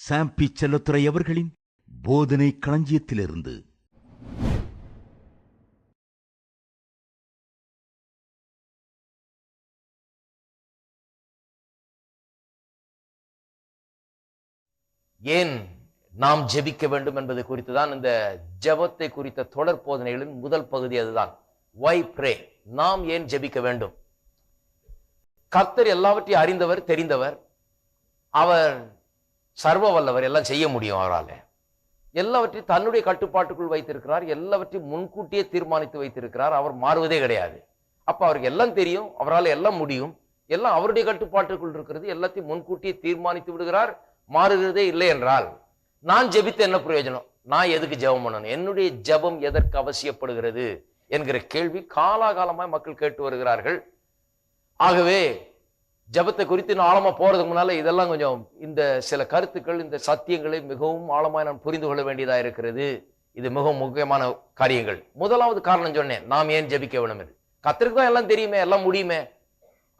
சாம் B Chellathurai அவர்களின் போதனை களஞ்சியத்திலிருந்து. ஏன் நாம் ஜெபிக்க வேண்டும் என்பது குறித்து தான் இந்த ஜெபத்தை குறித்த தொடர் போதனைகளின் முதல் பகுதி அதுதான். வை ப்ரே நாம் ஏன் ஜெபிக்க வேண்டும்? கர்த்தர் எல்லாவற்றையும் அறிந்தவர் தெரிந்தவர். அவர் சர்வ வல்லவர் எல்லாம் செய்ய முடியும் அவரால். எல்லாவற்றையும் தன்னுடைய கட்டுப்பாட்டுக்குள் வைத்திருக்கிறார் எல்லாவற்றையும் முன்கூட்டியே தீர்மானித்து வைத்திருக்கிறார். அவர் மாறுவதே கிடையாது. அப்போ அவருக்கு எல்லாம் தெரியும் அவரால் எல்லாம் முடியும். எல்லாம் அவருடைய கட்டுப்பாட்டுக்குள் இருக்கிறது எல்லாத்தையும் முன்கூட்டியே தீர்மானித்து விடுகிறார். மாறுகிறதே இல்லை என்றால் நான் ஜெபித்த என்ன பிரயோஜனம்? நான் எதுக்கு ஜெபம் பண்ணணும்? என்னுடைய ஜெபம் எதற்கு அவசியப்படுகிறது? என்கிற கேள்வி காலாகாலமாய் மக்கள் கேட்டு வருகிறார்கள். ஆகவே ஜெபத்தை குறித்து நான் ஆழமாக போகிறதுக்கு முன்னால் இதெல்லாம் கொஞ்சம் இந்த சில கருத்துக்கள் இந்த சத்தியங்களை மிகவும் ஆழமாக நான் புரிந்து கொள்ள வேண்டியதாக இருக்கிறது. இது மிகவும் முக்கியமான காரியங்கள். முதலாவது காரணம் சொன்னேன். நாம் ஏன் ஜெபிக்க வேணும் என்று. கத்திரிக்கு தான் எல்லாம் தெரியுமே எல்லாம் முடியுமே.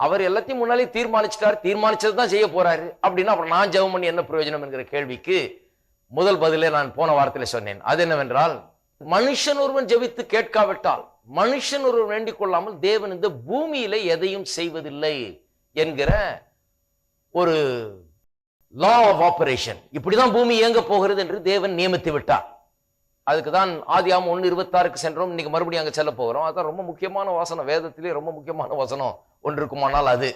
அவர் எல்லாத்தையும் முன்னாலே தீர்மானிச்சிட்டார். தீர்மானிச்சது தான் செய்ய போறாரு. அப்படின்னா அப்புறம் நான் ஜெபம் பண்ணி என்ன பிரயோஜனம் என்கிற கேள்விக்கு முதல் பதிலே நான் போன வாரத்தில் சொன்னேன். அது என்னவென்றால் மனுஷன் ஒருவன் ஜெபித்து கேட்காவிட்டால் மனுஷன் ஒருவன் வேண்டிக் கொள்ளாமல் தேவன் இந்த பூமியில எதையும் செய்வதில்லை. என்கிற ஒரு லா ஆஃப் ஆபரேஷன் இப்படிதான் பூமி இயங்க போகிறது என்று தேவன் நியமித்து விட்டார். அதுக்கு தான் ஆதியாம் ஒன்று இருபத்தாறுக்கு சென்றோம். இன்னைக்கு மறுபடியும் அங்கே செல்ல போகிறோம். அதான் ரொம்ப முக்கியமான வசனம். வேதத்திலே ரொம்ப முக்கியமான வசனம் ஒன்று இருக்குமானால் அது.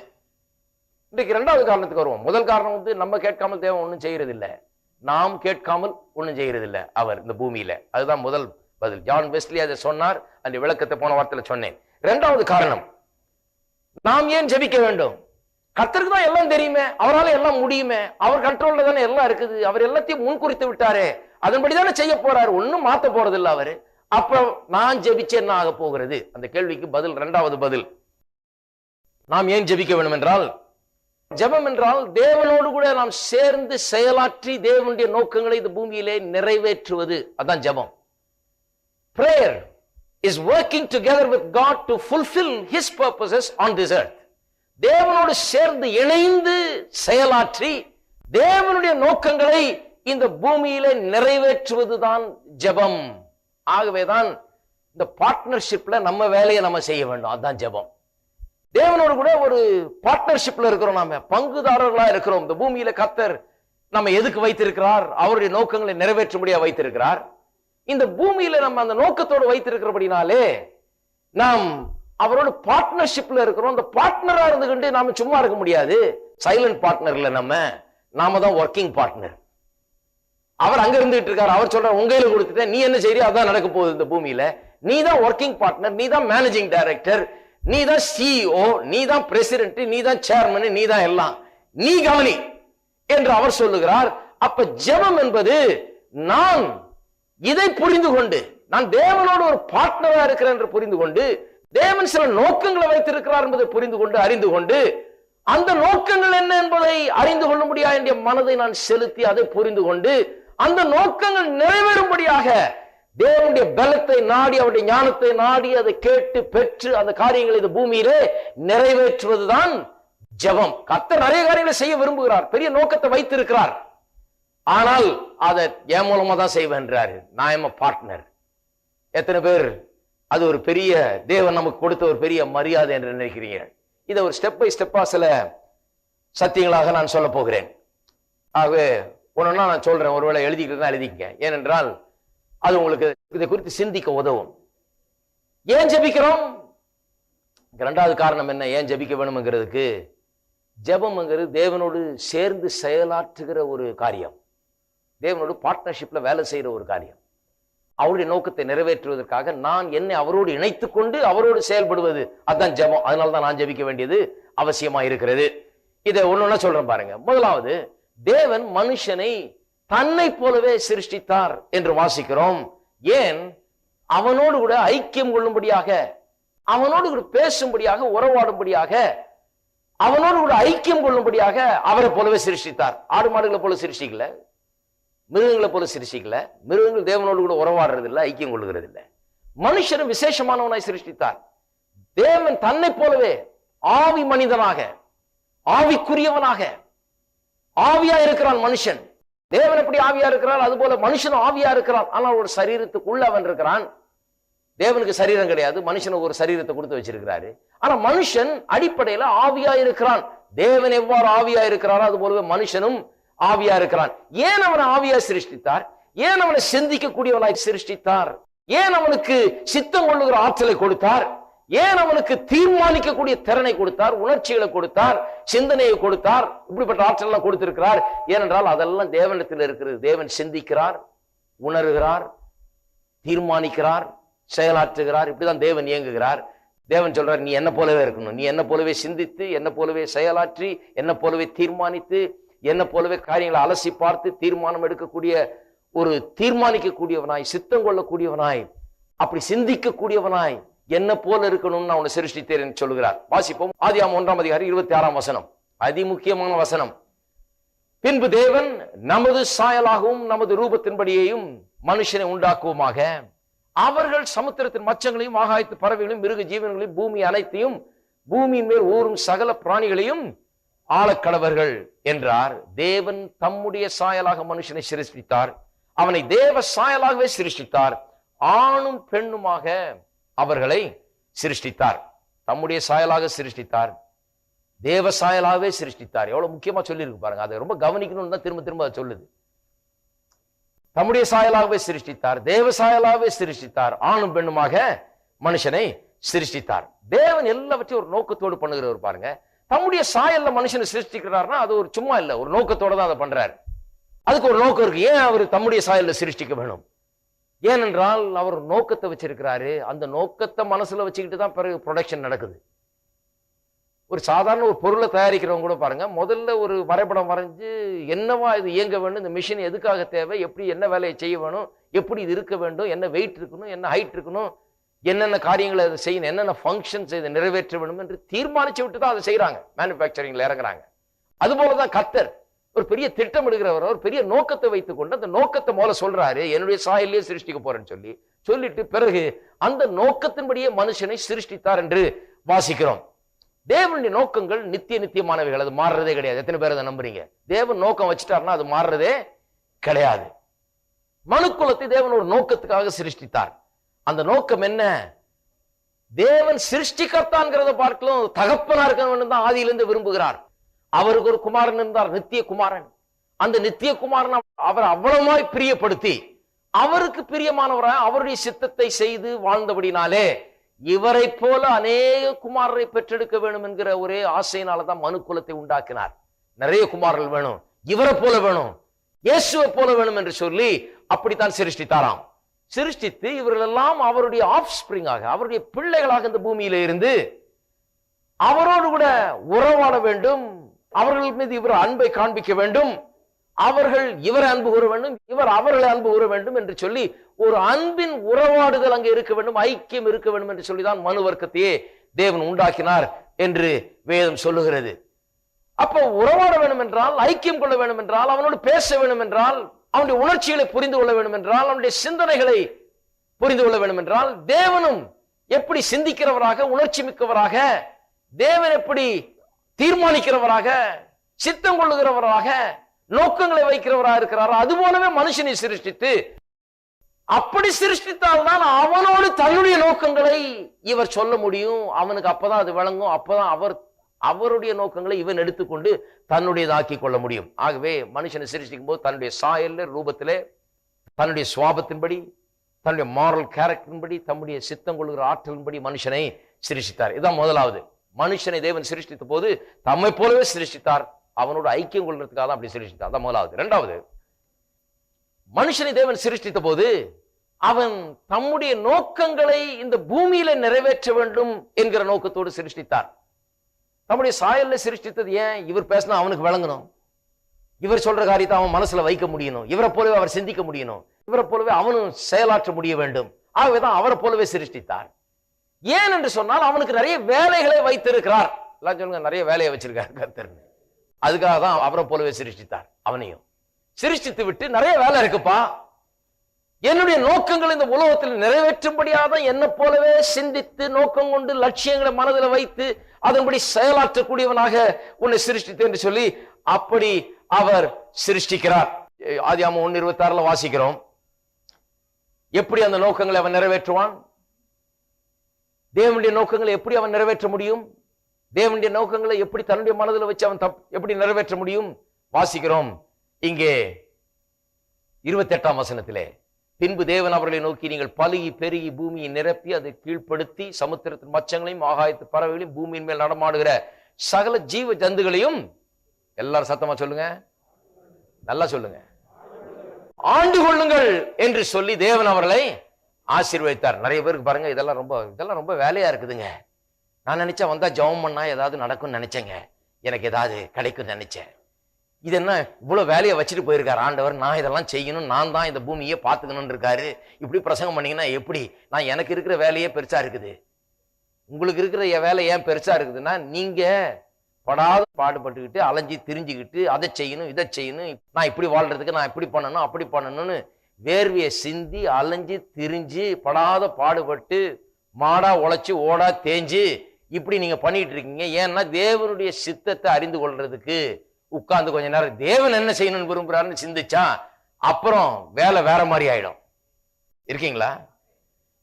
இன்றைக்கு ரெண்டாவது காரணத்துக்கு வருவோம். முதல் காரணம் வந்து நம்ம கேட்காமல் தேவன் ஒன்றும் செய்யறதில்லை. நாம் கேட்காமல் ஒன்றும் செய்யறதில்லை அவர் இந்த பூமியில. அதுதான் முதல் பதில். ஜான் வெஸ்லி அதை சொன்னார். அந்த விளக்கத்தை போன வார்த்தையில் சொன்னேன். இரண்டாவது காரணம். நாம் ஏன் ஜெபிக்க வேண்டும்? கத்தருக்கு தான் எல்லாம் தெரியுமே அவரால் எல்லாம் முடியுமே அவர் கண்ட்ரோல்ல தானே எல்லாம் இருக்குது அவர் எல்லாத்தையும் முன்குறித்து விட்டாரே அதன்படி தானே செய்ய போறாரு ஒன்னும் மாத்த போறது இல்ல அவரு. அப்போ நான் ஜெபிச்சு என்ன ஆக போகிறது? அந்த கேள்விக்கு பதில் இரண்டாவது பதில். நாம் ஏன் ஜெபிக்க வேண்டும் என்றால் ஜெபம் என்றால் தேவனோடு கூட நாம் சேர்ந்து செயலாற்றி தேவனுடைய நோக்கங்களை இந்த பூமியிலே நிறைவேற்றுவது. அதான் ஜெபம். Prayer is working together with God to fulfil his purposes on this earth தேவனோடு சேர்ந்து இணைந்து செயலாற்றி தேவனுடைய நோக்கங்களை இந்த பூமியில நிறைவேற்றுவதுதான் ஜெபம். ஆகவேதான் இந்த பார்ட்னர்ஷிப்ல நம்ம வேலையை நம்ம செய்ய வேண்டும். அதுதான் ஜெபம். தேவனோடு கூட ஒரு பார்ட்னர்ஷிப்ல இருக்கிறோம் நாம. பங்குதாரர்களா இருக்கிறோம். இந்த பூமியில கத்தர் நம்ம எதுக்கு வைத்திருக்கிறார்? அவருடைய நோக்கங்களை நிறைவேற்றும்படியா வைத்திருக்கிறார். இந்த பூமியில நம்ம அந்த நோக்கத்தோடு வைத்திருக்கிறபடினாலே நாம் அவரோட பார்ட்னர்ஷிப்ல இருக்கிறோம். அந்த பார்ட்னரா இருந்துகிட்டு நாம சும்மா இருக்க முடியாது. சைலண்ட் பார்ட்னர்ல நம்ம. நாம தான் ஒர்க்கிங் பார்ட்னர் அவர் அங்க இருந்துட்டு இருக்காரு. அவர் சொல்ற உங்க கையில கொடுத்துட்டேன். நீ என்ன செய்யறியோ அதான் நடக்க போகுது இந்த பூமியில. நீ தான் ஒர்க்கிங் பார்ட்னர் நீ தான் மேனேஜிங் டைரக்டர் நீ தான் சிஇஓ நீ தான் பிரசிடென்ட் நீ தான் சேர்மன் நீ தான் எல்லாம். நீ கவனி. என்று அவர் சொல்லுகிறார். அப்ப ஜெபம் என்பது நான் இதை புரிந்து கொண்டு நான் தேவனோடு ஒரு பார்ட்னரா இருக்கிறேன் என்று புரிந்து கொண்டு தேவன் சில நோக்கங்களை வைத்திருக்கிறார் என்பதை புரிந்து கொண்டு அறிந்து கொண்டு அந்த நோக்கங்கள் என்ன என்பதை அறிந்து கொள்ள முடியா என்ற மனதை நான் செலுத்தி அதை புரிந்து கொண்டு அந்த நோக்கங்கள் நிறைவேறும்படியாக தேவனுடைய பலத்தை நாடி அவருடைய ஞானத்தை நாடி அதை கேட்டு பெற்று அந்த காரியங்களை இந்த பூமியிலே நிறைவேற்றுவதுதான் ஜெபம். கத்தர் நிறைய காரியங்களை செய்ய விரும்புகிறார் பெரிய நோக்கத்தை வைத்திருக்கிறார். ஆனால் அதை என் மூலமா தான் செய்வேன்றாரு நான் எம் பார்ட்னர் எத்தனை பேர் அது ஒரு பெரிய தேவன் நமக்கு கொடுத்த ஒரு பெரிய மரியாதை என்று நினைக்கிறீங்க. இதை ஒரு ஸ்டெப் பை ஸ்டெப்பா சில சத்தியங்களாக நான் சொல்ல போகிறேன். ஆகவே ஒன்னொன்னா நான் சொல்கிறேன் ஒருவேளை எழுதிக்கிட்டு எழுதிக்கங்க. ஏனென்றால் அது உங்களுக்கு இதை குறித்து சிந்திக்க உதவும். ஏன் ஜெபிக்கிறோம்? ரெண்டாவது காரணம் என்ன? ஏன் ஜெபிக்க வேணுங்கிறதுக்கு ஜபம்ங்கிறது தேவனோடு சேர்ந்து செயலாற்றுகிற ஒரு காரியம். தேவனோடு பார்ட்னர்ஷிப்ல வேலை செய்கிற ஒரு காரியம். அவருடைய நோக்கத்தை நிறைவேற்றுவதற்காக நான் என்னை அவரோடு இணைத்துக் கொண்டு அவரோடு செயல்படுவது. அதுதான் ஜெபம். அதனால தான் நான் ஜெபிக்க வேண்டியது அவசியமா இருக்கிறது. இதை ஒன்னொன்னா சொல்றேன் பாருங்க. முதலாவது தேவன் மனுஷனை தன்னை போலவே சிருஷ்டித்தார் என்று வாசிக்கிறோம். ஏன்? அவனோடு கூட ஐக்கியம் கொள்ளும்படியாக அவனோடு கூட பேசும்படியாக உறவாடும்படியாக அவனோடு கூட ஐக்கியம் கொள்ளும்படியாக அவரை போலவே சிருஷ்டித்தார். ஆடு மாடுகளை போல சிருஷ்டிக்கல. மிருகங்களை போல சிருஷ்டிக்கல. மிருகங்கள் தேவனோடு கூட உறவாடுறது இல்லை ஐக்கியம் கொள்ளுகிறது இல்லை மனுஷனும் விசேஷமானவனாய் சிருஷ்டித்தார். தேவன் தன்னை போலவே ஆவி மனிதனாக ஆவிக்குரியவனாக ஆவியா இருக்கிறான் மனுஷன். தேவன் எப்படி ஆவியா இருக்கிறார்? அது போல மனுஷனும் ஆவியா இருக்கிறான். ஆனால் ஒரு சரீரத்துக்குள்ள அவன் இருக்கிறான். தேவனுக்கு சரீரம் கிடையாது. மனுஷனுக்கு ஒரு சரீரத்தை கொடுத்து வச்சிருக்கிறாரு. ஆனா மனுஷன் அடிப்படையில ஆவியா இருக்கிறான். தேவன் எவ்வாறு ஆவியா இருக்கிறாரோ அது போலவே மனுஷனும் ஆவியா இருக்கிறான். ஏன் அவனை ஆவியா சிருஷ்டித்தார்? ஏன் அவனை சிந்திக்கக்கூடியவனாய் சிருஷ்டித்தார்? ஏன் அவனுக்கு சித்தம் கொள்ளுகிற ஆற்றலை கொடுத்தார்? ஏன் அவனுக்கு தீர்மானிக்கக்கூடிய திறனை கொடுத்தார்? உணர்ச்சிகளை கொடுத்தார்? சிந்தனையை கொடுத்தார்? இப்படிப்பட்ட ஆற்றல் எல்லாம் கொடுத்திருக்கிறார். ஏனென்றால் அதெல்லாம் தேவனிடத்தில் இருக்கிறது. தேவன் சிந்திக்கிறார் உணர்கிறார் தீர்மானிக்கிறார் செயலாற்றுகிறார். இப்படிதான் தேவன் இயங்குகிறார். தேவன் சொல்றார் நீ என்ன போலவே இருக்கணும். நீ என்ன போலவே சிந்தித்து என்ன போலவே செயலாற்றி என்ன போலவே தீர்மானித்து என்ன போலவே காரியங்களை அலசி பார்த்து தீர்மானம் எடுக்கக்கூடிய ஒரு தீர்மானிக்கக்கூடியவனாய் சித்தம் கொள்ளக்கூடியவனாய் அப்படி சிந்திக்கக்கூடியவனாய் என்ன போல இருக்கணும்னு நான் உன்னை சிருஷ்டித்தேன் என்று சொல்லுகிறார். வாசிப்போம். ஆதியாம் ஒன்றாம் அதிகாரி இருபத்தி ஆறாம் வசனம். அதிமுக்கியமான வசனம். பின்பு தேவன் நமது சாயலாகவும் நமது ரூபத்தின்படியையும் மனுஷனை உண்டாக்குவோமாக. அவர்கள் சமுத்திரத்தின் மச்சங்களையும் ஆகாயத்து பறவைகளையும் மிருக ஜீவன்களையும் பூமி அனைத்தையும் பூமியின் மேல் ஊறும் சகல பிராணிகளையும் ஆழக்கடவர்கள் என்றார். தேவன் தம்முடைய சாயலாக மனுஷனை சிருஷ்டித்தார். அவனை தேவ சாயலாகவே சிருஷ்டித்தார். ஆணும் பெண்ணுமாக அவர்களை சிருஷ்டித்தார். தம்முடைய சாயலாக சிருஷ்டித்தார். தேவ சாயலாகவே சிருஷ்டித்தார். எவ்வளவு முக்கியமா சொல்லியிருக்கு பாருங்க. அதை ரொம்ப கவனிக்கணும்னு தான் திரும்ப திரும்ப சொல்லுது. தம்முடைய சாயலாகவே சிருஷ்டித்தார். தேவ சாயலாகவே சிருஷ்டித்தார். ஆணும் பெண்ணுமாக மனுஷனை சிருஷ்டித்தார். தேவன் எல்லாவற்றையும் ஒரு நோக்கத்தோடு பண்ணுகிறவர் பாருங்க. தம்முடைய சாயல்ல மனுஷனை சிருஷ்டிக்கிறார்னா அது ஒரு சும்மா இல்லை ஒரு நோக்கத்தோட தான் அதை பண்றாரு. அதுக்கு ஒரு நோக்கம் இருக்கு. ஏன் அவர் தம்முடைய சாயல்ல சிருஷ்டிக்க வேணும்? ஏனென்றால் அவர் நோக்கத்தை வச்சிருக்கிறாரு. அந்த நோக்கத்தை மனசுல வச்சுக்கிட்டு தான் பிறகு ப்ரொடக்ஷன் நடக்குது. ஒரு சாதாரண ஒரு பொருளை தயாரிக்கிறவங்க கூட பாருங்க முதல்ல ஒரு வரைபடம் வரைஞ்சு என்னவா இது இயங்க வேண்டும் இந்த மிஷின் எதுக்காக தேவை எப்படி என்ன வேலையை செய்ய வேணும் எப்படி இது இருக்க வேண்டும் என்ன வெயிட் இருக்கணும் என்ன ஹைட் இருக்கணும் என்னென்ன காரியங்களை அதை செய்யணும் என்னென்ன ஃபங்க்ஷன்ஸ் இதை நிறைவேற்ற வேண்டும் என்று தீர்மானிச்சு விட்டு தான் அதை செய்கிறாங்க மேனுஃபேக்சரிங்கில் இறங்குறாங்க. அதுபோல தான் கத்தர் ஒரு பெரிய திட்டம் எடுக்கிறவர் ஒரு பெரிய நோக்கத்தை வைத்துக்கொண்டு அந்த நோக்கத்தை மூல சொல்றாரு என்னுடைய சாயல்லையே சிருஷ்டிக்க போறேன்னு சொல்லி. சொல்லிட்டு பிறகு அந்த நோக்கத்தின்படியே மனுஷனை சிருஷ்டித்தார் என்று வாசிக்கிறோம். தேவனுடைய நோக்கங்கள் நித்திய நித்தியமானவைகள் அது மாறுறதே கிடையாது. எத்தனை பேர் அதை நம்புறீங்க? தேவன் நோக்கம் வச்சுட்டாருன்னா அது மாறுறதே கிடையாது. மனுக்குலத்தை தேவன் ஒரு நோக்கத்துக்காக சிருஷ்டித்தார். அந்த நோக்கம் என்ன? தேவன் சிருஷ்டிக்கத்தான்கிறத பார்க்கலாம் தகப்பனா வேண்டும் தான் ஆதியிலிருந்து விரும்புகிறார். அவருக்கு ஒரு குமாரன் இருந்தார் நித்திய குமாரன் அந்த நித்திய குமாரன் அவர் அவ்வளவுமாய் பிரியப்படுத்தி அவருக்கு பிரியமானவராக அவருடைய சித்தத்தை செய்து வாழ்ந்தபடினாலே இவரை போல அநேக குமாரரை பெற்றெடுக்க வேண்டும் என்கிற ஒரே ஆசையினாலதான் மனு குலத்தை உண்டாக்கினார். நிறைய குமாரர்கள் வேணும் இவரை போல வேணும் இயேசுவை போல வேணும் என்று சொல்லி அப்படித்தான் சிருஷ்டித்தாராம். சிருஷ்டித்து இவர்கள் எல்லாம் அவருடைய ஆஃப் ஸ்பிரிங்காக அவருடைய பிள்ளைகளாக இந்த பூமியில இருந்து அவரோடு கூட உறவாட வேண்டும். அவர்கள் மீது இவர் அன்பை காண்பிக்க வேண்டும். அவர்கள் இவரை அன்பு கூற வேண்டும். இவர் அவர்களை அன்பு கூற வேண்டும் என்று சொல்லி ஒரு அன்பின் உறவாடுதல் அங்கே இருக்க வேண்டும் ஐக்கியம் இருக்க வேண்டும் என்று சொல்லிதான் மனு வர்க்கத்தையே தேவன் உண்டாக்கினார் என்று வேதம் சொல்லுகிறது. அப்போ உறவாட வேண்டும் என்றால் ஐக்கியம் கொள்ள வேண்டும் என்றால் அவனோடு பேச வேண்டும் என்றால் அவனுடைய உணர்ச்சிகளை புரிந்து கொள்ள வேண்டும் என்றால் அவனுடைய சிந்தனைகளை புரிந்து கொள்ள வேண்டும் என்றால் தேவனும் எப்படி சிந்திக்கிறவராக உணர்ச்சி மிக்கவராக தேவன் எப்படி தீர்மானிக்கிறவராக சித்தம் கொள்ளுகிறவராக நோக்கங்களை வைக்கிறவராக இருக்கிறாரோ அது போலவே மனுஷனை சிருஷ்டித்து அப்படி சிருஷ்டித்தால்தான் அவனோடு தன்னுடைய நோக்கங்களை இவர் சொல்ல முடியும். அவனுக்கு அப்பதான் அது விளங்கும். அப்பதான் அவர் அவருடைய நோக்கங்களை இவன் எடுத்துக்கொண்டு தன்னுடையதாக்கி கொள்ள முடியும். ஆகவே மனுஷனை சிருஷ்டிக்கும் போது தன்னுடைய சாயல்ல ரூபத்திலே தன்னுடைய சுவாபத்தின்படி தன்னுடைய மாரல் கேரக்டரின்படி தம்முடைய சித்தம் கொள்கிற ஆற்றலின்படி மனுஷனை சிருஷ்டித்தார். இதான் முதலாவது. மனுஷனை தேவன் சிருஷ்டித்த போது தம்மை போலவே சிருஷ்டித்தார். அவனோட ஐக்கியம் கொள்றதுக்காக தான் அப்படி சிருஷ்டித்தார். அதான் முதலாவது. ரெண்டாவது மனுஷனை தேவன் சிருஷ்டித்த போது அவன் தம்முடைய நோக்கங்களை இந்த பூமியில நிறைவேற்ற வேண்டும் என்கிற நோக்கத்தோடு சிருஷ்டித்தார். நம்முடைய சாயல்ல சிருஷ்டித்தது ஏன்? இவர் பேசினா அவனுக்கு விளங்கணும். இவர் சொல்ற காரியத்தை அவன் மனசுல வைக்க முடியணும். இவரை போலவே அவர் சிந்திக்க முடியணும். இவரை போலவே அவனும் செயலாற்ற முடிய வேண்டும். ஆகவேதான் அவரை போலவே சிருஷ்டித்தார். ஏன் என்று சொன்னால் அவனுக்கு நிறைய வேலைகளை வைத்திருக்கிறார். எல்லாம் சொல்லுங்க நிறைய வேலையை வச்சிருக்கார் கர்த்தர்னு அதுக்காக தான் அவரை போலவே சிருஷ்டித்தார் அவனையும். சிருஷ்டித்து விட்டு நிறைய வேலை இருக்குப்பா. என்னுடைய நோக்கங்கள் இந்த உலகத்தில் நிறைவேற்றும்படியாக என்னை என்ன போலவே சிந்தித்து நோக்கம் கொண்டு லட்சியங்களை மனதில் வைத்து அதன்படி செயலாற்றக்கூடியவனாக உன்னை சிருஷ்டித்து என்று சொல்லி அப்படி அவர் சிருஷ்டிக்கிறார். ஆதியாம ஒன்னு இருபத்தாறுல வாசிக்கிறோம். எப்படி அந்த நோக்கங்களை அவன் நிறைவேற்றுவான்? தேவனுடைய நோக்கங்களை எப்படி அவன் நிறைவேற்ற முடியும்? தேவனுடைய நோக்கங்களை எப்படி தன்னுடைய மனதில் வச்சு அவன் தப் எப்படி நிறைவேற்ற முடியும்? வாசிக்கிறோம். இங்கே இருபத்தி எட்டாம் வசனத்திலே. பின்பு தேவன் அவர்களை நோக்கி நீங்கள் பழுகி பெருகி பூமியை நிரப்பி அதை கீழ்ப்படுத்தி சமுத்திரத்தின் மச்சங்களையும் ஆகாயத்து பறவைகளையும் பூமியின் மேல் நடமாடுகிற சகல ஜீவ ஜந்துகளையும் எல்லாரும் சத்தமா சொல்லுங்க? நல்லா சொல்லுங்க. ஆண்டு கொள்ளுங்கள் என்று சொல்லி தேவன் அவர்களை ஆசீர்வதித்தார். நிறைய பேருக்கு பாருங்க இதெல்லாம் ரொம்ப இதெல்லாம் ரொம்ப வேலையா இருக்குதுங்க. நான் நினைச்சா வந்தா ஜெபம் பண்ணா ஏதாவது நடக்கும்னு நினைச்சேங்க. எனக்கு ஏதாவது கிடைக்கும்னு நினைச்சேன். இது என்ன? இவ்வளோ வேலையை வச்சுட்டு போயிருக்காரு ஆண்டவர். நான் இதெல்லாம் செய்யணும். நான் தான் இந்த பூமியை பார்த்துக்கணும்னு இருக்காரு இப்படி பிரசங்கம் பண்ணீங்கன்னா எப்படி? நான் எனக்கு இருக்கிற வேலையே பெருசாக இருக்குது. உங்களுக்கு இருக்கிற என் வேலை ஏன் பெருசாக இருக்குதுன்னா நீங்கள் படாத பாடுபட்டுக்கிட்டு அலைஞ்சி திரிஞ்சுக்கிட்டு அதை செய்யணும் இதை செய்யணும். நான் இப்படி வாழ்கிறதுக்கு நான் இப்படி பண்ணணும் அப்படி பண்ணணும்னு வேர்வையை சிந்தி அலைஞ்சு திரிஞ்சு படாத பாடுபட்டு மாடா உழைச்சி ஓடா தேஞ்சு இப்படி நீங்கள் பண்ணிகிட்டு இருக்கீங்க. ஏன்னா தேவனுடைய சித்தத்தை அறிந்து கொள்றதுக்கு உட்கார்ந்து கொஞ்ச நேரம் தேவன் என்ன செய்யணும்னு விரும்புறாருன்னு சிந்திச்சா அப்புறம் வேலை வேற மாதிரி ஆயிடும். இருக்கீங்களா?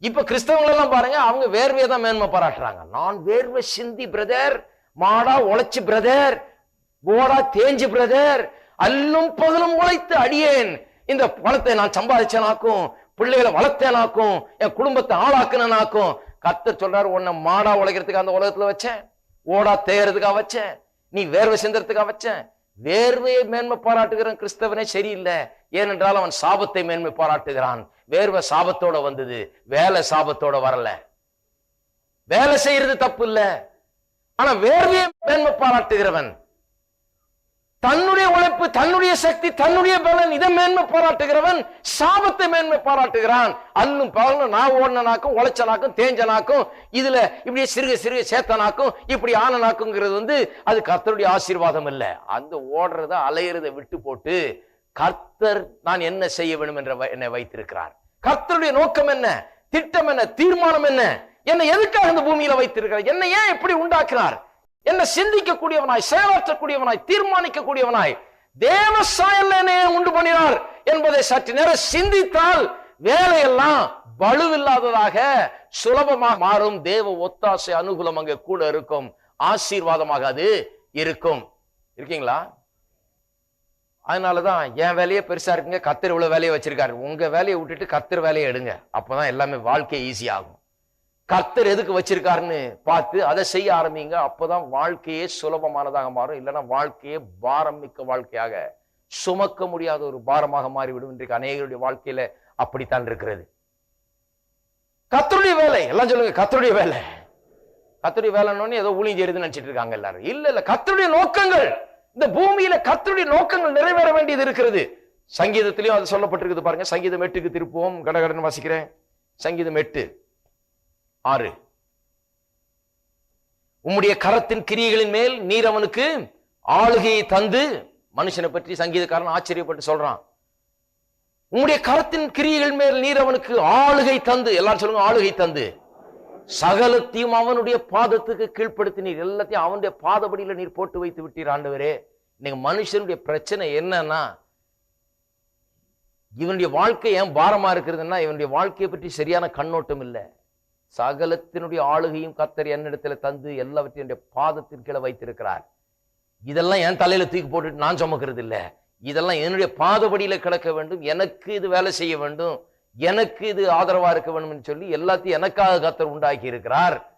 இப்ப கிறிஸ்தவங்களெல்லாம் பாருங்க அவங்க வேர்வையை தான் மேன்மை பாராட்டுறாங்க. நான் வேர்வை சிந்தி பிரதர் மாடா உழைச்சு பிரதர் ஓடா தேஞ்சு பிரதர் அல்லும் பகலும் உழைத்து அடியேன். இந்த பணத்தை நான் சம்பாதிச்சேனாக்கும் பிள்ளைகளை வளர்த்தேனாக்கும் என் குடும்பத்தை ஆளாக்குனாக்கும் கத்தர் சொல்றாரு உன்னை மாடா உழைக்கிறதுக்கு அந்த உலகத்துல வச்சேன். ஓடா தேயறதுக்காக வச்சேன். நீ வேர்வை சிந்தறதுக்காக வச்சேன். வேர்வையை மேன்மை பாராட்டுகிறான் கிறிஸ்தவனே சரியில்லை. ஏனென்றால் அவன் சாபத்தை மேன்மை பாராட்டுகிறான். வேர்வை சாபத்தோட வந்தது வேலை சாபத்தோட வரல. வேலை செய்யறது தப்பு இல்ல. ஆனா வேர்வையை மேன்மை பாராட்டுகிறவன் தன்னுடைய உழைப்பு தன்னுடைய சக்தி தன்னுடைய பலன் இதை மேன்மை பாராட்டுகிறவன் சாபத்தை மேன்மை பாராட்டுகிறான். அல்லும் பகலும் நான் ஓடனாக்கும் உழைச்சனாக்கும் தேஞ்சனாக்கும் இதுல இப்படியே சிறுக சிறுக சேத்தனாக்கும் இப்படி ஆனனாக்குங்கிறது வந்து அது கர்த்தருடைய ஆசீர்வாதம் இல்ல அந்த ஓடுறத அலையிறத விட்டு போட்டு கர்த்தர் நான் என்ன செய்ய வேண்டும் என்ற என்னை வைத்திருக்கிறார். கர்த்தருடைய நோக்கம் என்ன? திட்டம் என்ன? தீர்மானம் என்ன? என்னை எதுக்காக இந்த பூமியில வைத்திருக்கிறார்? என்னை ஏன் எப்படி உண்டாக்குறார்? என்ன சிந்திக்கக்கூடியவனாய் செயலாற்றக்கூடியவனாய் தீர்மானிக்கக்கூடியவனாய் தேவ சாயல்ல என்னை உண்டு பண்ணினார் என்பதை சற்று நேரம் சிந்தித்தால் வேலையெல்லாம் வலுவில்லாததாக சுலபமாக மாறும். தேவ ஒத்தாசை அனுகூலம் அங்கே கூட இருக்கும். ஆசீர்வாதமாக அது இருக்கும். இருக்கீங்களா? அதனாலதான் என் வேலையே பெருசா இருக்குங்க. கத்தர் இவ்வளவு வேலையை வச்சிருக்காரு. உங்க வேலையை விட்டுட்டு கத்திர வேலையை எடுங்க. அப்பதான் எல்லாமே வாழ்க்கை ஈஸியாகும் கர்த்தர் எதுக்கு வச்சிருக்காருன்னு பார்த்து அதை செய்ய ஆரம்பிங்க. அப்போதான் வாழ்க்கையே சுலபமானதாக மாறும். இல்லைன்னா வாழ்க்கையே பாரம் மிக்க வாழ்க்கையாக சுமக்க முடியாத ஒரு பாரமாக மாறிவிடும். இன்றைக்கு அநேகருடைய வாழ்க்கையில அப்படித்தான் இருக்கிறது. கத்தருடைய வேலை. எல்லாம் சொல்லுங்க கத்தருடைய வேலை. கத்தருடைய வேலைன்னு ஏதோ ஊழியம் செய்யுதுன்னு நினைச்சிட்டு இருக்காங்க எல்லாரும். இல்ல இல்ல கத்தருடைய நோக்கங்கள். இந்த பூமியில கத்தருடைய நோக்கங்கள் நிறைவேற வேண்டியது இருக்கிறது. சங்கீதத்திலையும் அது சொல்லப்பட்டிருக்குது பாருங்க. சங்கீதம் எட்டுக்கு திருப்புவோம். கடகடன் வாசிக்கிறேன். சங்கீதம் எட்டு. ஆறு. உம்முடைய கரத்தின் கிரியைகளின் மேல் நீர் அவனுக்கு ஆளுகையை தந்து மனுஷனை பற்றி சங்கீதக்காரன் ஆச்சரியப்பட்டு சொல்றான். உம்முடைய கரத்தின் கிரியைகள் மேல் நீர் அவனுக்கு ஆளுகை தந்து எல்லாரும் சொல்லுங்க ஆளுகை தந்து. சகலத்தையும் அவனுடைய பாதத்துக்கு கீழ்ப்படுத்தினீர். எல்லாத்தையும் அவனுடைய பாதபடியில நீர் போட்டு வைத்து விட்டீர் ஆண்டவரே. இன்னைக்கு மனுஷனுடைய பிரச்சனை என்னன்னா இவனுடைய வாழ்க்கை ஏன் பாரமா இருக்கிறதுன்னா இவனுடைய வாழ்க்கையை பற்றி சரியான கண்ணோட்டம் இல்லை. சகலத்தினுடைய ஆளுகையும் கத்தர் என்னிடத்துல தந்து எல்லாவற்றையும் பாதத்தின் கீழே வைத்திருக்கிறார். இதெல்லாம் என் தலையில தூக்கி போட்டுட்டு நான் சுமக்கிறது இல்லை. இதெல்லாம் என்னுடைய பாதபடியில கிடக்க வேண்டும். எனக்கு இது வேலை செய்ய வேண்டும். எனக்கு இது ஆதரவா இருக்க வேண்டும் சொல்லி எல்லாத்தையும் எனக்காக கத்தர் உண்டாக்கி இருக்கிறார்.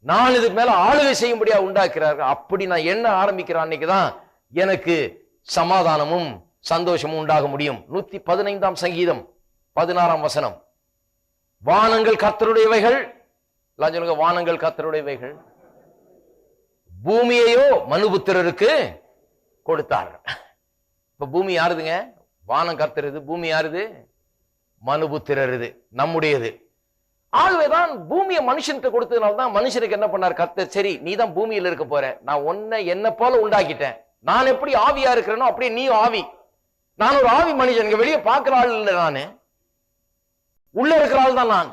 நான் இதுக்கு மேல ஆளுகை செய்யும்படியா உண்டாக்குறாரு. அப்படி நான் என்ன ஆரம்பிக்கிறேன் அன்னைக்குதான் எனக்கு சமாதானமும் சந்தோஷமும் உண்டாக முடியும். நூத்தி பதினைந்தாம் சங்கீதம் பதினாறாம் வசனம். வானங்கள் கத்தருடையவைகள் எல்லாம் சொல்லுங்க வானங்கள் கத்தருடையவைகள் பூமியையோ மனுபுத்திரருக்கு கொடுத்தார். இப்ப பூமி யாருதுங்க? வானம் கத்துறது பூமி யாருது? மனுபுத்திரருது நம்முடையது. ஆகவேதான் பூமியை மனுஷன்கிட்ட கொடுத்ததுனால தான் மனுஷனுக்கு என்ன பண்ணார்? கத்த சரி நீ தான் பூமியில் இருக்க போற. நான் ஒன்ன என்ன போல உண்டாக்கிட்டேன். நான் எப்படி ஆவியா இருக்கிறேனோ அப்படியே நீ ஆவி. நான் ஒரு ஆவி மனுஷன் வெளியே பார்க்கிற ஆள் இல்லை நான். உள்ள இருக்கிறாள் தான் நான்.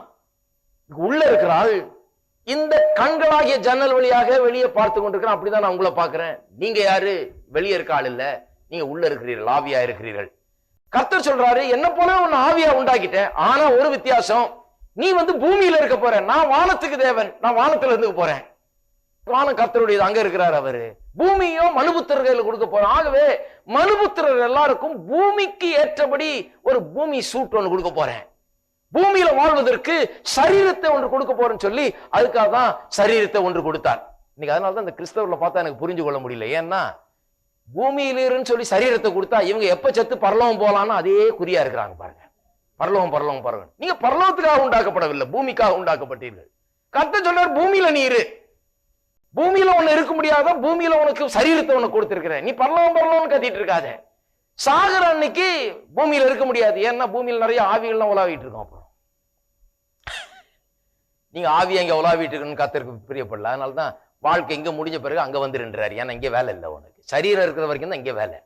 உள்ள இருக்கிற ஆள் இந்த கண்களாகிய ஜன்னல் வழியாக வெளியே பார்த்து கொண்டிருக்கிறேன். அப்படிதான் நான் உங்களை பாக்குறேன் நீங்க யாரு? வெளியே இருக்க ஆள் இல்ல. நீங்க உள்ள இருக்கிறீர்கள் ஆவியா இருக்கிறீர்கள். கர்த்தர் சொல்றாரு என்ன போல உன்னை ஆவியா உண்டாக்கிட்டேன். ஆனா ஒரு வித்தியாசம். நீ வந்து பூமியில இருக்க போற. நான் வானத்துக்கு தேவன். நான் வானத்துல இருந்து போறேன். வானம் கர்த்தருடையது. அங்க இருக்கிறார் அவரு. பூமியும் மனுபுத்திரர்கள் கொடுக்க போறோம் ஆகவே மனுபுத்திரர் எல்லாருக்கும் பூமிக்கு ஏற்றபடி ஒரு பூமி சூட் ஒன்று கொடுக்க போறேன். பூமியில வாழ்வதற்கு சரீரத்தை ஒன்று கொடுக்க போறேன்னு சொல்லி அதுக்காக தான் சரீரத்தை ஒன்று கொடுத்தார். இன்னைக்கு அதனால தான் இந்த கிறிஸ்தவர்ல பார்த்தா எனக்கு புரிஞ்சு கொள்ள முடியல. ஏன்னா பூமியிலிருந்து சொல்லி சரீரத்தை கொடுத்தா இவங்க எப்ப செத்து பரலவம் போலான்னு அதே குறியா இருக்கிறாங்க பாருங்க. பரலவம் பரலவம் பரலோகம். நீங்க பரலவத்துக்காக உண்டாக்கப்படவில்லை பூமிக்காக உண்டாக்கப்பட்டீர்கள். கத்த சொன்னார் பூமியில நீரு பூமியில ஒண்ணு இருக்க முடியாத பூமியில உனக்கு சரீரத்தை உனக்கு கொடுத்திருக்கிறேன். நீ பரலவம் பரலோகம் கத்திட்டு இருக்காத. சாகர அன்னைக்கு பூமியில இருக்க முடியாது. ஏன்னா பூமியில நிறைய ஆவிகள்லாம் உலாவிட்டு இருக்கோம் நீங்கள் ஆவி அங்கே உலாவிட்டு இருக்குன்னு கத்திருக்கு பிரியப்படல. அதனால தான் வாழ்க்கை இங்கே முடிஞ்ச பிறகு அங்கே வந்துருன்றாரு ஏன்னா இங்கே வேலை இல்லை உனக்கு. சரீரம் இருக்கிற வரைக்கும் தான் இங்கே வேலை.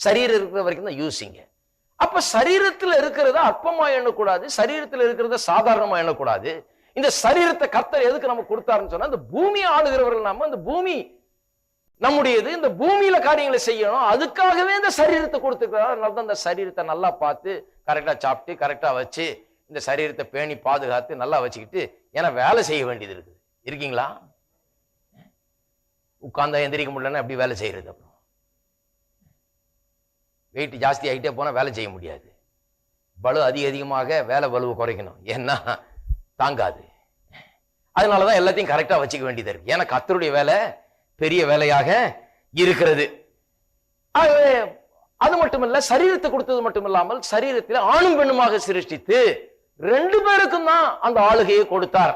சரீரம் இருக்கிற வரைக்கும் தான் யூஸிங்க அப்போ சரீரத்தில் இருக்கிறத அற்பமாக எண்ணக்கூடாது. சரீரத்தில் இருக்கிறத சாதாரணமாக எண்ணக்கூடாது. இந்த சரீரத்தை கர்த்தர் எதுக்கு நம்ம கொடுத்தாருன்னு சொன்னா இந்த பூமியை ஆளுகிறவர்கள் நம்ம இந்த பூமி நம்முடையது இந்த பூமியில காரியங்களை செய்யணும். அதுக்காகவே இந்த சரீரத்தை கொடுத்துருக்கிறார் அதனால தான் இந்த சரீரத்தை நல்லா பார்த்து கரெக்டாக சாப்பிட்டு கரெக்டாக வச்சு இந்த சரீரத்தை பேணி பாதுகாத்து நல்லா வச்சுக்கிட்டு ஏன்னா வேலை செய்ய வேண்டியது இருக்குது. இருக்கீங்களா? உட்கார்ந்தா எந்திரிக்க முடியலன்னா எப்படி வேலை செய்கிறது அப்புறம்? வெயிட் ஜாஸ்தி ஆகிட்டே போனா வேலை செய்ய முடியாது. பலு அதிக அதிகமாக வேலை பலுவை குறைக்கணும். ஏன்னா தாங்காது. அதனாலதான் எல்லாத்தையும் கரெக்டா வச்சுக்க வேண்டியது இருக்கு. ஏன்னா கத்தருடைய வேலை பெரிய வேலையாக இருக்கிறது. அது அது மட்டுமல்ல சரீரத்தை கொடுத்தது மட்டும் இல்லாமல் சரீரத்தில் ஆணும் பெண்ணுமாக சிருஷ்டித்து ரெண்டு பேருக்கும் தான் அந்த ஆளுகையை கொடுத்தார்.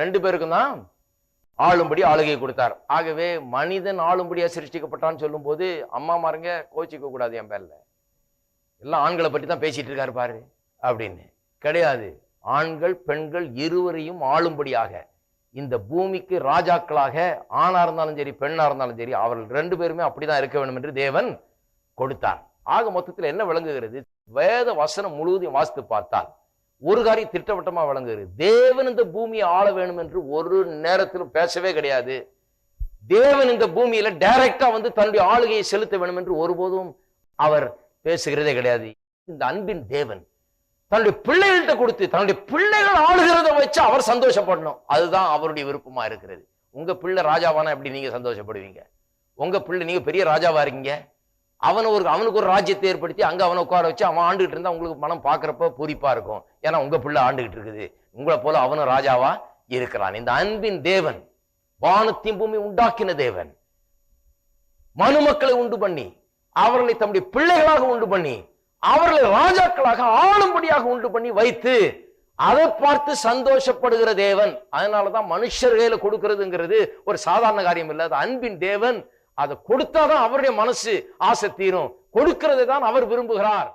ரெண்டு பேருக்கும் தான் ஆளும்படி ஆளுகையை கொடுத்தார். ஆகவே மனிதன் ஆளும்படியா சிருஷ்டிக்கப்பட்டான்னு சொல்லும்போது அம்மா மாருங்க கோச்சிக்க கூடாது என் பேர்ல. எல்லாம் ஆண்களை பற்றி தான் பேசிட்டு இருக்காரு பாரு. அப்படின்னு. கிடையாது. ஆண்கள் பெண்கள் இருவரையும் ஆளும்படியாக இந்த பூமிக்கு ராஜாக்களாக ஆணா இருந்தாலும் சரி பெண்ணா இருந்தாலும் சரி அவர்கள் ரெண்டு பேருமே அப்படிதான் இருக்க வேண்டும் என்று தேவன் கொடுத்தார். ஆக மொத்தத்தில் என்ன விளங்குகிறது? வேத வசனம் முழுவதையும் வாசித்து பார்த்தால் ஒரு காரியம் திட்டவட்டமா வழங்குகிறது. தேவன் இந்த பூமியை ஆள வேணும் என்று ஒரு நேரத்திலும் பேசவே கிடையாது. தேவன் இந்த பூமியில டைரக்டா வந்து தன்னுடைய ஆளுகையை செலுத்த வேண்டும் என்று ஒருபோதும் அவர் பேசுகிறதே கிடையாது. இந்த அன்பின் தேவன் தன்னுடைய பிள்ளைகள்கிட்ட கொடுத்து தன்னுடைய பிள்ளைகள் ஆளுகிறத வச்சு அவர் சந்தோஷப்படணும். அதுதான் அவருடைய விருப்பமா இருக்கிறது. உங்க பிள்ளை ராஜாவானா எப்படி நீங்க சந்தோஷப்படுவீங்க? உங்க பிள்ளை நீங்க பெரிய ராஜாவா இருக்கீங்க? அவனை ஒரு அவனுக்கு ஒரு ராஜ்யத்தை ஏற்படுத்தி அங்க அவனை உட்கார வச்சு அவன் ஆண்டுகிட்டு இருந்தால் உங்களுக்கு மனம் பார்க்குறப்ப பூரிப்பாக இருக்கும். ஏன்னா உங்க பிள்ளை ஆண்டுகிட்டு இருக்குது. உங்களை போல அவனும் ராஜாவா இருக்கிறான். இந்த அன்பின் தேவன் வானத்தின் பூமி உண்டாக்கின தேவன் மனுமக்களை உண்டு பண்ணி அவர்களை தம்முடைய பிள்ளைகளாக உண்டு பண்ணி அவர்களை ராஜாக்களாக ஆளும்படியாக உண்டு பண்ணி வைத்து அதை பார்த்து சந்தோஷப்படுகிற தேவன். அதனாலதான் மனுஷர் கையில கொடுக்கிறதுங்கிறது ஒரு சாதாரண காரியம் இல்லை. அது அன்பின் தேவன் அதை கொடுத்தாதான் அவருடைய மனசு ஆசை தீரும். கொடுக்கிறதை தான் அவர் விரும்புகிறார்.